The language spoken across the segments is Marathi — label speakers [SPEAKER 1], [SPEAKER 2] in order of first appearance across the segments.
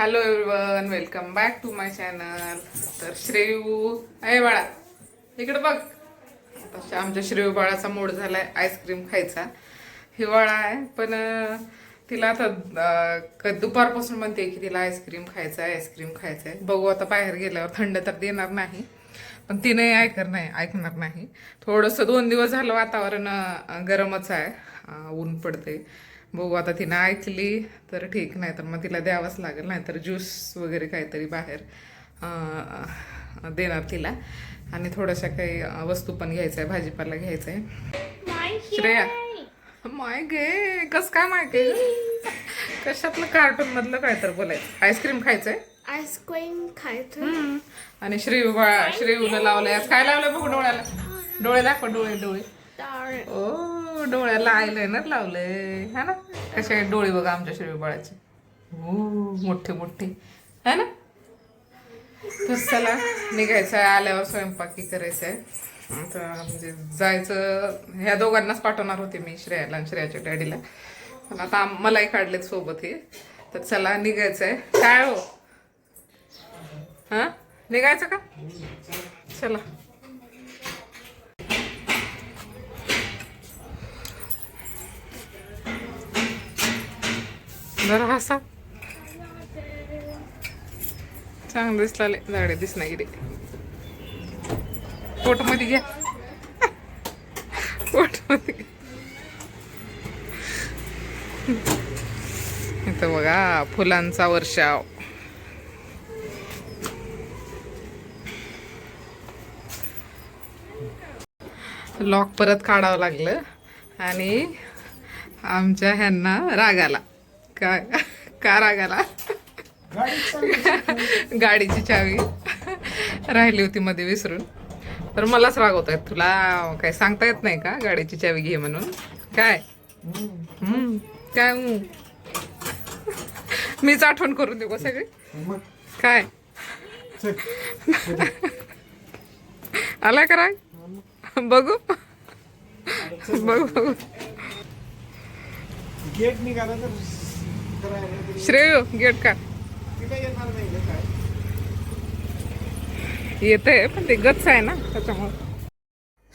[SPEAKER 1] Hello everyone welcome back to my channel तर श्रेयू आहे बाळा. इकडे बघ. तशा आमच्या श्रेयू बाळाचा मूड झालाय आईस्क्रीम खायचा. हिवाळा आहे पण तिला आता क- दुपारपासून म्हणते की तिला आईस्क्रीम खायचं आहे आईस्क्रीम खायचं आहे बघू आता बाहेर गेल्यावर थंड तर देणार नाही. पण तिने ऐकणार नाही ऐकणार नाही. थोडंसं दोन दिवस झालं वातावरण गरमच आहे. ऊन पडते बघू आता तिनं ऐकली तर ठीक नाही तर मग तिला द्यावंच लागेल नाही तर ज्यूस वगैरे काहीतरी बाहेर देणार तिला. आणि थोड्याशा काही वस्तू पण घ्यायचं आहे भाजीपाला घ्यायचा आहे श्रेया माय गे कस काय माय गे कशातलं कार्टून मधलं काय तर बोलायचं आईस्क्रीम खायचंय?
[SPEAKER 2] आईस्क्रीम खायचं.
[SPEAKER 1] आणि श्रेयू बाळा श्रेयूला लावलंय. काय लावलंय बघू डोळ्याला? डोळे दाखव डोळे डोळे.
[SPEAKER 2] तर
[SPEAKER 1] डोळ्याला डोळ्याला आयलायनर लावलंय. है ना? कसे डोळे बघा आमच्या श्रेयू बाळाचे. हो, मोठे मोठे. है ना? तर चला निघायचं आहे. आल्यावर स्वयंपाकी करायचं आहे. आता म्हणजे जायचं ह्या दोघांनाच पाठवणार होते मी श्रेयाला आणि श्रेयाच्या डॅडीला. पण आता मलाही काढलेत सोबत हे. तर चला निघायचं आहे. काय हो? हा? निघायचं का? चला. जरा हसा चांग दिसलाले झाडे दिसना गेले पोटमध्ये घ्या. पोटमध्ये इथं बघा फुलांचा वर्षाव. लॉक परत काढावं लागलं आणि आमच्या ह्यांना राग आला काय का आगाला. गाडीची चावी. राहिली होती मध्ये विसरून. तर मलाच रागवत आहेत तुला काय सांगता येत नाही का गाडीची चावी घे म्हणून? काय? काय मीच आठवण करून देऊ का काय? आला करा बघू. बघू बघू.
[SPEAKER 3] गेट निघाला तर
[SPEAKER 1] श्रेय गेट का?
[SPEAKER 3] ती
[SPEAKER 1] पण ते गच्च आहे ना त्याच्यामुळे.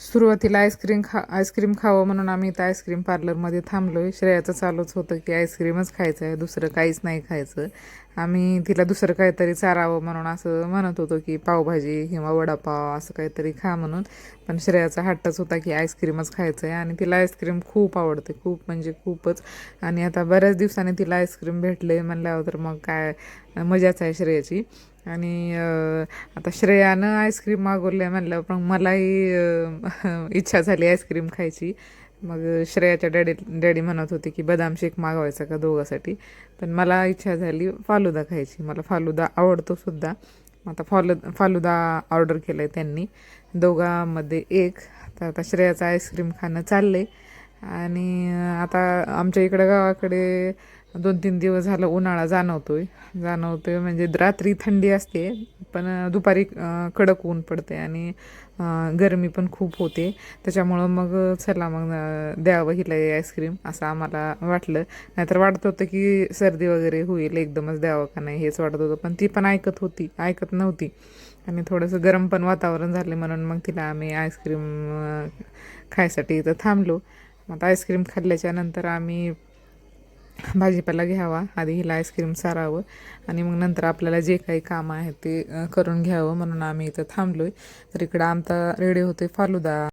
[SPEAKER 1] सुरुवातीला आईस्क्रीम खा आईस्क्रीम खावं म्हणून आम्ही इथं आईस्क्रीम पार्लरमध्ये थांबलो आहे श्रेयाचं चालूच होतं की आईस्क्रीमच खायचं आहे दुसरं काहीच नाही खायचं. आम्ही तिला दुसरं काहीतरी चारावं म्हणून असं म्हणत होतो की पावभाजी किंवा वडापाव असं काहीतरी खा म्हणून. पण श्रेयाचा हट्टच होता की आईस्क्रीमच खायचं आहे आणि तिला आईस्क्रीम खूप आवडते खूप म्हणजे खूपच. आणि आता बऱ्याच दिवसांनी तिला आईस्क्रीम भेटले म्हणल्यावर तर मग काय मजाच आहे श्रेयाची. आणि आता श्रेयानं आईस्क्रीम मागवले म्हणलं पण मलाही इच्छा झाली आईस्क्रीम खायची. मग श्रेयाच्या डॅडी डॅडी म्हणत होते की बदाम शेक मागवायचा का दोघासाठी? पण मला इच्छा झाली फालुदा खायची. मला फालुदा आवडतो सुद्धा. आता फालु फालुदा ऑर्डर केलं आहे त्यांनी. दोघांमध्ये एक. तर आता श्रेयाचं आईस्क्रीम खाणं चाललं आहे आणि आता आमच्या इकडं गावाकडे दोन तीन दिवस झालं उन्हाळा जाणवतोय. जाणवतोय म्हणजे रात्री थंडी असते पण दुपारी कडक ऊन पडते आणि गरमी पण खूप होते. त्याच्यामुळं मग चला मग द्यावं हिला आईस्क्रीम असं आम्हाला वाटलं. नाहीतर वाटत होतं की सर्दी वगैरे होईल एकदमच द्यावं का नाही हेच वाटत होतं. पण ती पण ऐकत होती ऐकत नव्हती. आणि थोडंसं गरम पण वातावरण झाले म्हणून मग तिला आम्ही आईस्क्रीम खायसाठी इथं थांबलो. मग आता आईस्क्रीम खाल्ल्याच्या नंतर आम्ही भाजीपाला घ्यावा आधी हिला आईस्क्रीम सारावं आणि मग नंतर आपल्याला जे काही कामं आहेत ते करून घ्यावं म्हणून आम्ही इथं थांबलो आहे तर इकडं आमचा रेडी होते फालुदा.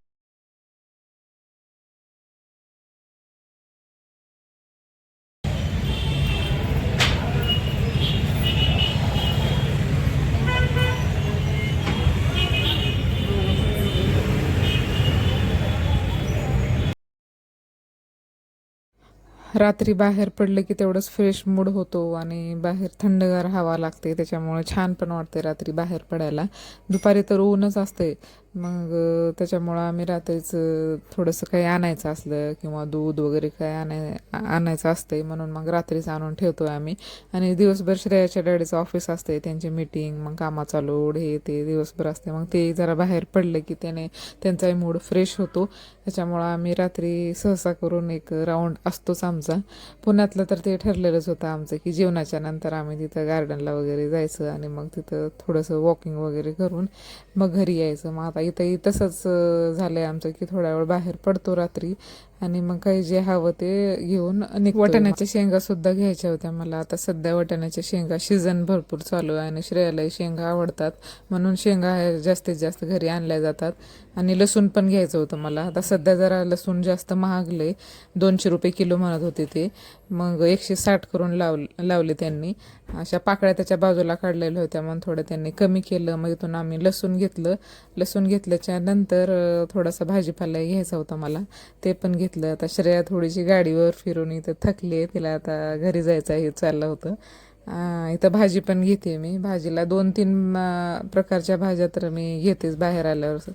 [SPEAKER 1] रात्री बाहेर पडलं की तेवढंच फ्रेश मूड होतो आणि बाहेर थंडगार हवा लागते त्याच्यामुळे छान पण वाटते रात्री बाहेर पडायला. दुपारी तर ऊनच असते मग त्याच्यामुळं आम्ही रात्रीचं थोडंसं काही आणायचं असलं किंवा दूध वगैरे काय आणाय आणायचं असतंय म्हणून मग रात्रीच आणून ठेवतो आम्ही. आणि दिवसभर श्रेयाच्या डॅडीचं ऑफिस असते त्यांची मीटिंग मग कामाचा लोड हे ते दिवसभर असते मग ते जरा बाहेर पडलं की त्याने त्यांचाही मूड फ्रेश होतो. त्याच्यामुळं आम्ही रात्री सहसा करून एक राऊंड असतोच आमचा. पुण्यातलं तर ते ठरलेलंच होतं आमचं की जेवणाच्या नंतर आम्ही तिथं गार्डनला वगैरे जायचं आणि मग तिथं थोडंसं वॉकिंग वगैरे करून मग घरी यायचं. मग आता इथंही तसंच अं, झालंय आमचं की थोड्या वेळ बाहेर पडतो रात्री आणि मग काही जे हवं ते घेऊन वाटाण्याच्या शेंगा सुद्धा घ्यायच्या होत्या मला. आता सध्या वाटाण्याच्या शेंगा सीझन भरपूर चालू आहे आणि श्रेयालाही शेंगा आवडतात. म्हणून शेंगा जास्तीत जास्त घरी आणल्या जातात. आणि लसूण पण घ्यायचं होतं मला. आता सध्या जरा लसूण जास्त महागले दोनशे रुपये किलो म्हणत होते ते. मग एकशे साठ करून लाव लावले त्यांनी. अशा पाकळ्या त्याच्या बाजूला काढलेल्या होत्या. मग थोडं त्यांनी कमी केलं. मग इथून आम्ही लसूण घेतलं. लसूण घेतल्याच्या नंतर थोडासा भाजीपाला घ्यायचा होता मला. ते पण घेतलं. आता श्रेया थोडीशी गाडीवर फिरून इथं थकली आहे तिला आता घरी जायचं आहे चाललं होतं. इथं भाजी पण घेते मी. भाजीला दोन तीन प्रकारच्या भाज्या तर मी घेतेच बाहेर आल्यावर.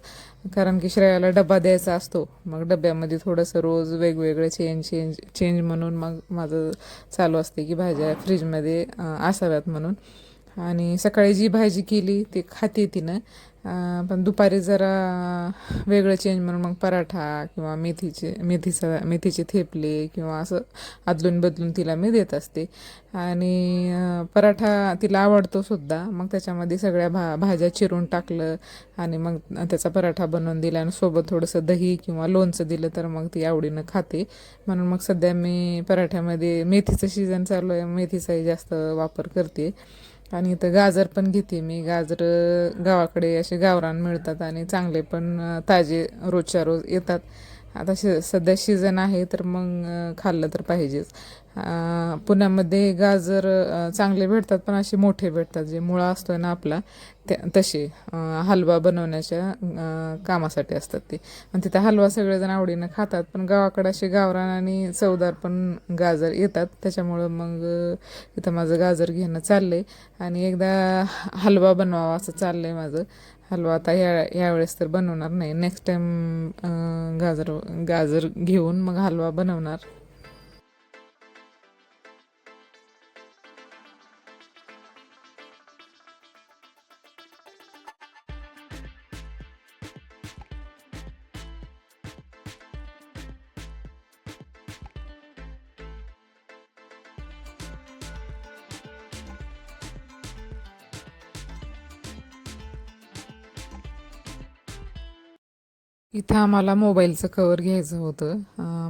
[SPEAKER 1] कारण की श्रेयाला डबा द्यायचा असतो. मग डब्यामध्ये थोडंसं रोज वेगवेगळे चेंज चेंज चेंज म्हणून मग माझं चालू असते की भाज्या फ्रीजमध्ये असाव्यात म्हणून. आणि सकाळी जी भाजी केली ती खाते तिनं. पण दुपारी जरा वेगळं चेंज म्हणून मग पराठा किंवा मेथीचे मेथीचा मेथीचे थेपले किंवा असं अदलून बदलून तिला मी देत असते. आणि पराठा तिला आवडतो सुद्धा. मग त्याच्यामध्ये सगळ्या भा भाज्या चिरून टाकलं आणि मग त्याचा पराठा बनवून दिला आणि सोबत थोडंसं दही किंवा लोणचं दिलं तर मग ती आवडीनं खाते. म्हणून मग सध्या मी पराठ्यामध्ये मेथीचं सीझन चालू आहे. मेथीचाही जास्त वापर करते. आणि इथं गाजर पण घेते मी. गाजर गावाकडे असे गावरान मिळतात आणि चांगले पण ताजे रोजच्या रोज येतात. आता श सध्या सीझन आहे तर मग खाल्लं तर पाहिजेच. पुण्यामध्ये गाजर चांगले भेटतात पण असे मोठे भेटतात. जे मुळा असतो ना आपला त्या तसे हलवा बनवण्याच्या कामासाठी असतात ते. आणि तिथं हलवा सगळेजण आवडीनं खातात पण गावाकडे असे गावरान आणि चवदार पण गाजर येतात. त्याच्यामुळं मग इथं माझं गाजर घेणं चाललंय. आणि एकदा हलवा बनवावा असं चाललंय माझं. हलवा आता ह्या ह्यावेळेस तर बनवणार नाही. नेक्स्ट टाईम गाजर गाजर घेऊन मग हलवा बनवणार. इथं आम्हाला मोबाईलचं कवर घ्यायचं होतं.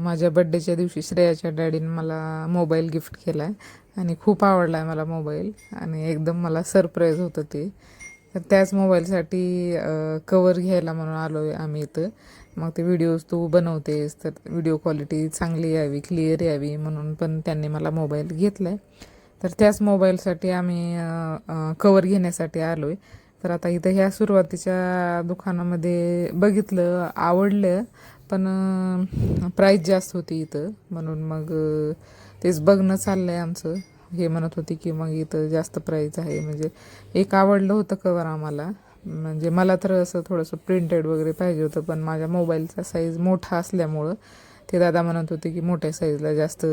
[SPEAKER 1] माझ्या बड्डेच्या दिवशी श्रेयाच्या डॅडीनं मला मोबाईल गिफ्ट केला आहे आणि खूप आवडला आहे मला मोबाईल आणि एकदम मला सरप्राईज होतं ते. तर त्याच मोबाईलसाठी कवर घ्यायला म्हणून आलो आहे आम्ही इथं. मग ते व्हिडिओज तू बनवतेस तर व्हिडिओ क्वालिटी चांगली यावी क्लिअर यावी म्हणून पण त्यांनी मला मोबाईल घेतला आहे तर त्याच मोबाईलसाठी आम्ही कवर घेण्यासाठी आलो आहे तर आता इथं ह्या सुरुवातीच्या दुकानामध्ये बघितलं आवडलं पण प्राईस जास्त होती इथं. म्हणून मग तेच बघणं चाललं आहे आमचं. हे म्हणत होती की मग इथं जास्त प्राईस आहे. म्हणजे एक आवडलं होतं कवर आम्हाला. म्हणजे मला तर असं थोडंसं प्रिंटेड वगैरे पाहिजे होतं पण माझ्या मोबाईलचा साईज मोठा असल्यामुळं ते दादा म्हणत होते की मोठ्या साईजला जास्त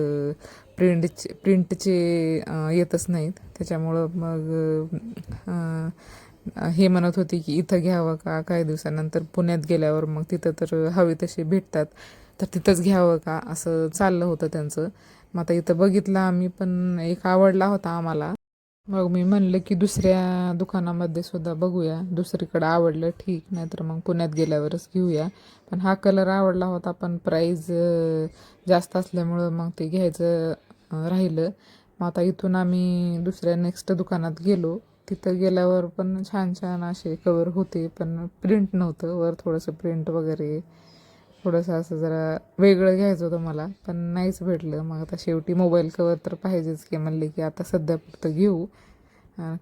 [SPEAKER 1] प्रिंटचे प्रिंटचे येतच नाहीत. त्याच्यामुळं मग हे म्हणत होती की इथं घ्यावं का? काही दिवसानंतर पुण्यात गेल्यावर मग तिथं तर हवे तसे भेटतात. तर तिथंच घ्यावं का? असं चाललं होतं त्यांचं. मग आता इथं बघितलं आम्ही पण एक आवडला होता आम्हाला. मग मी म्हणलं की दुसऱ्या दुकानामध्ये सुद्धा बघूया. दुसरीकडं आवडलं ठीक नाही तर मग पुण्यात गेल्यावरच घेऊया. पण हा कलर आवडला होता पण प्राईज जास्त असल्यामुळं मग ते घ्यायचं राहिलं. मग आता इथून आम्ही दुसऱ्या नेक्स्ट दुकानात गेलो. तिथं गेल्यावर पण छान छान असे कवर होते पण प्रिंट नव्हतं. वर थोडंसं प्रिंट वगैरे थोडंसं असं जरा वेगळं घ्यायचं होतं मला पण नाहीच भेटलं. मग आता शेवटी मोबाईल कवर तर पाहिजेच की म्हणले की आता सध्या फक्त घेऊ.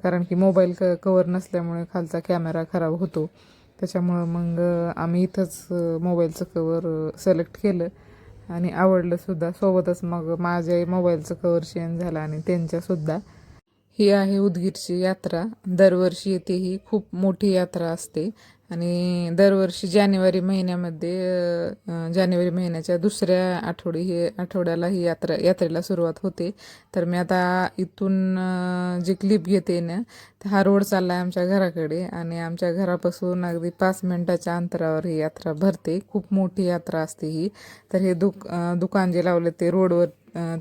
[SPEAKER 1] कारण की मोबाईल क कवर नसल्यामुळे खालचा कॅमेरा खराब होतो. त्याच्यामुळं मग आम्ही इथंच मोबाईलचं कवर सिलेक्ट केलं. आणि आवडलंसुद्धा सोबतच मग माझ्याही मोबाईलचं कवर चेंज झालं आणि त्यांच्यासुद्धा. ही आहे उदगीरची यात्रा. दरवर्षी येथे ही. खूप मोठी यात्रा असते. आणि दरवर्षी जानेवारी महिन्यामध्ये जानेवारी महिन्याच्या दुसऱ्या आठवडी हे आठवड्याला ही यात्रा यात्रेला सुरुवात होते. तर मी आता इथून जी क्लिप घेते ना तर हा रोड चालला आहे आमच्या घराकडे आणि आमच्या घरापासून अगदी पाच मिनटाच्या अंतरावर ही यात्रा भरते. खूप मोठी यात्रा असते ही. तर हे दुक दुकान जे लावले ते रोडवर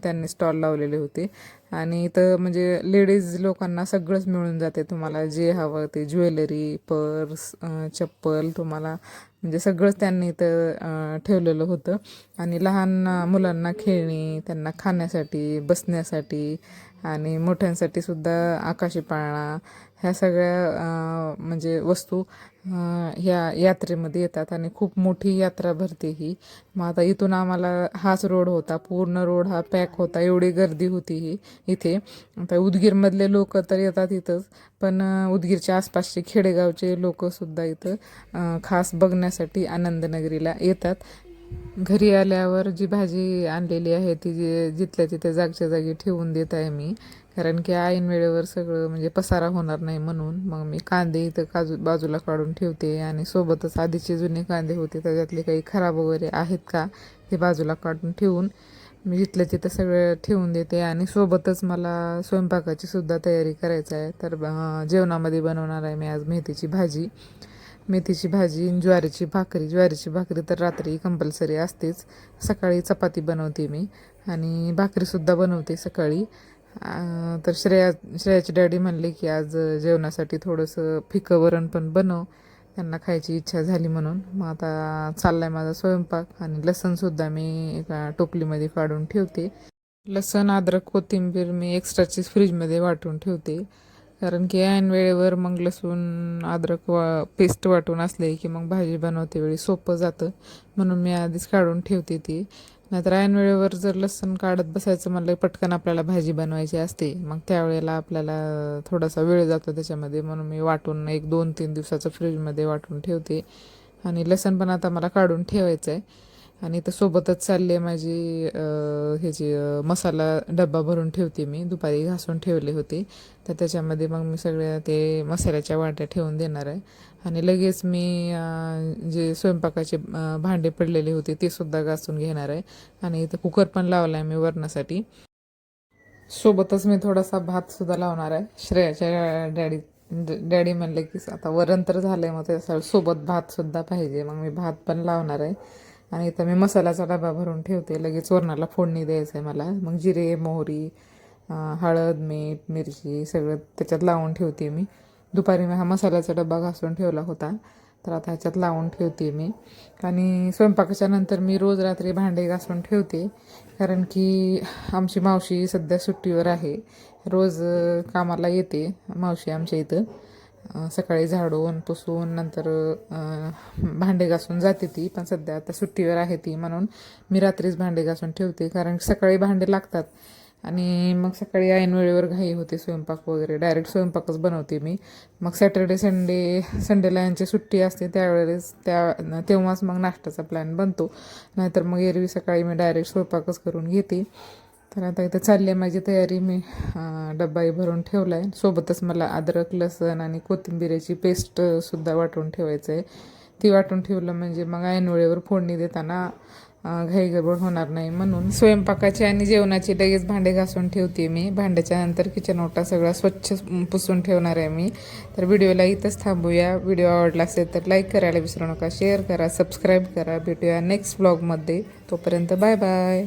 [SPEAKER 1] त्यांनी स्टॉल लावलेले होते. आणि इथं म्हणजे लेडीज लोकांना सगळंच मिळून जाते तुम्हाला जे हवं ते ज्वेलरी पर्स चप्पल तुम्हाला म्हणजे सगळंच त्यांनी इथं ठेवलेलं होतं. आणि लहान मुलांना खेळणी त्यांना खाण्यासाठी बसण्यासाठी आणि मोठ्यांसाठी सुद्धा आकाशी पाळणा ह्या सगळ्या म्हणजे वस्तू ह्या यात्रेमध्ये येतात आणि खूप मोठी यात्रा भरते ही. मग आता इथून आम्हाला हाच रोड होता पूर्ण रोड हा पॅक होता एवढी गर्दी होती ही इथे. आता उदगीरमधले लोक तर येतात इथंच पण उदगीरच्या आसपासचे खेडेगावचे लोकसुद्धा इथं खास बघण्यासाठी आनंदनगरीला येतात. घरी आल्यावर जी भाजी आणलेली आहे ती जे जिथल्या तिथे जागच्या जागी ठेवून देत आहे मी. कारण की ऐन वेळेवर सगळं म्हणजे पसारा होणार नाही म्हणून मग मी कांदे इथं काजू बाजूला काढून ठेवते आणि सोबतच आधीचे जुने कांदे होते त्याच्यातले काही खराब वगैरे आहेत का ते बाजूला काढून ठेवून मी जिथलं तिथं सगळं ठेवून देते आणि सोबतच मला स्वयंपाकाची सुद्धा तयारी करायचं आहे. तर जेवणामध्ये बनवणार आहे मी आज मेथीची भाजी. मेथीची भाजी ज्वारीची भाकरी. ज्वारीची भाकरी तर रात्री कंपल्सरी असतेच. सकाळी चपाती बनवते मी आणि भाकरीसुद्धा बनवते सकाळी. तर श्रेया श्रेयाची डॅडी म्हणले की आज जेवणासाठी थोडंसं फिकं वरण पण बनव. त्यांना खायची इच्छा झाली म्हणून. मग आता चाललाय माझा स्वयंपाक आणि लसणसुद्धा मी एका टोपलीमध्ये काढून ठेवते. लसण अद्रक कोथिंबीर मी एक्स्ट्राची फ्रीजमध्ये वाटून ठेवते. कारण की ऐन वेळेवर मग लसूण अद्रक वा पेस्ट वाटून असले की मग भाजी बनवते वेळी सोपं जातं. म्हणून मी आधीच काढून ठेवते ती. नाहीतर ऐन वेळेवर जर लसूण काढत बसायचं म्हणलं पटकन आपल्याला भाजी बनवायची असते. मग त्यावेळेला आपल्याला थोडासा वेळ जातो त्याच्यामध्ये. म्हणून मी वाटून एक दोन तीन दिवसाचं फ्रीजमध्ये वाटून ठेवते. आणि लसण पण आता मला काढून ठेवायचं आहे आणि इथं सोबतच चालली आहे माझी ह्याची मसाला डब्बा भरून ठेवते मी दुपारी घासून ठेवले होते. तर त्याच्यामध्ये मग मी सगळ्या ते मसाल्याच्या वाट्या ठेवून देणार आहे. आणि लगेच मी जे स्वयंपाकाचे भांडे पडलेले होते ते सुद्धा घासून घेणार आहे. आणि इथं कुकर पण लावला आहे मी वरणासाठी. सोबतच मी थोडासा भातसुद्धा लावणार आहे. श्रेयाच्या डॅडी डॅडी म्हणले की आता वरण तर झालं आहे मग त्याच्या सोबत भातसुद्धा पाहिजे. मग मी भात पण लावणार आहे. आणि इथं मी मसाल्याचा डबा भरून ठेवते. लगेच वरणाला फोडणी द्यायचं आहे मला. मग जिरे मोहरी हळद मीठ मिरची सगळं त्याच्यात लावून ठेवते मी. दुपारी मी हा मसाल्याचा डबा घासून ठेवला होता. तर आता ह्याच्यात लावून ठेवते मी. आणि स्वयंपाकाच्या नंतर मी रोज रात्री भांडे घासून ठेवते. कारण की आमची मावशी सध्या सुट्टीवर आहे. रोज कामाला येते मावशी आमच्या इथं. सकाळी झाडून पुसून नंतर भांडे घासून जाते ती. पण सध्या आता सुट्टीवर आहे ती म्हणून मी रात्रीच भांडे घासून ठेवते. कारण सकाळी भांडे लागतात. आणि मग सकाळी ऐन वेळेवर घाई होते स्वयंपाक वगैरे. डायरेक्ट स्वयंपाकच बनवते मी. मग सॅटर्डे संडे संडेला यांची सुट्टी असते. त्यावेळेस त्या तेव्हाच मग नाश्त्याचा प्लॅन बनतो. नाहीतर मग एरवी सकाळी मी डायरेक्ट स्वयंपाकच करून घेते. तर आता इथं चालली आहे माझी तयारी. मी डब्बाही भरून ठेवला आहे सोबतच मला अद्रक लसण आणि कोथिंबिरीची पेस्टसुद्धा वाटून ठेवायचं आहे ती वाटून ठेवलं म्हणजे मग ऐनवेळेवर फोडणी देताना घाईगडबड घाई गडबड होणार नाही म्हणून स्वयंपाकाची आणि जेवणाची लगेच भांडे घासून ठेवते मी. भांड्याच्या नंतर किचन ओटा सगळा स्वच्छ पुसून ठेवणार आहे मी. तर व्हिडिओला इथंच थांबूया. व्हिडिओ आवडला असेल तर लाईक करायला विसरू नका. शेअर करा सबस्क्राईब करा. भेटूया नेक्स्ट ब्लॉगमध्ये तोपर्यंत बाय बाय